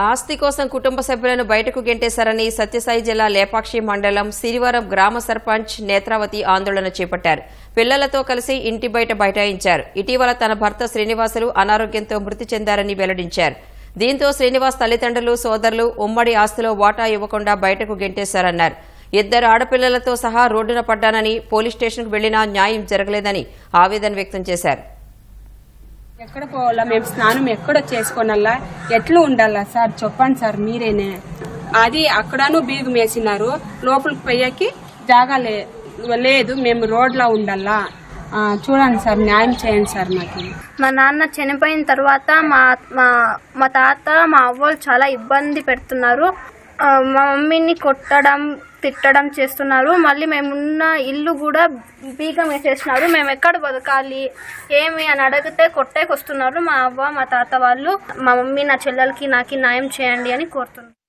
ఆస్తి కోసం కుటుంబ సభ్యులను బయటకు గెంటేశారని సత్యసాయి జిల్లా లేపాక్షి మండలం సిరివరం గ్రామ సర్పంచ్ నేత్రావతి ఆందోళన చేపట్టారు. పిల్లలతో కలిసి ఇంటి బయట బైఠాయించారు. ఇటీవల తన భర్త శ్రీనివాసులు అనారోగ్యంతో మృతి చెందారని వెల్లడించారు. దీంతో శ్రీనివాస్ తల్లిదండ్రులు సోదరులు ఉమ్మడి ఆస్తిలో వాటా ఇవ్వకుండా బయటకు గెంటేశారన్నారు. ఇద్దరు ఆడపిల్లలతో సహా రోడ్డున పడ్డానని పోలీస్ స్టేషన్కు వెళ్ళినా న్యాయం జరగలేదని ఆవేదన వ్యక్తం చేశారు. ఎక్కడ పోవాలా? మేము స్నానం ఎక్కడ చేసుకోనల్లా ఎట్లా ఉండాలా? సార్ చెప్పండి సార్ మీరేనే. అది అక్కడను బీగు మేసినారు. లోపలికి పోయేకి జాగా లేదు మేము రోడ్లో ఉండాలా? చూడండి సార్ న్యాయం చేయండి సార్ నాకు మా నాన్న చనిపోయిన తర్వాత మా మా మా తాత మా అవ్వలు చాలా ఇబ్బంది పెడుతున్నారు. మా మమ్మీని కొట్టడం తిట్టడం చేస్తున్నారు. మళ్ళీ మేమున్న ఇల్లు కూడా బీగం వేసేసినారు. మేము ఎక్కడ బతకాలి ఏమి అని అడిగితే కొట్టేకొస్తున్నారు మా అవ్వ మా తాత వాళ్ళు. మా మమ్మీ నా చెల్లెలకి నాకు న్యాయం చేయండి అని కోరుతున్నారు.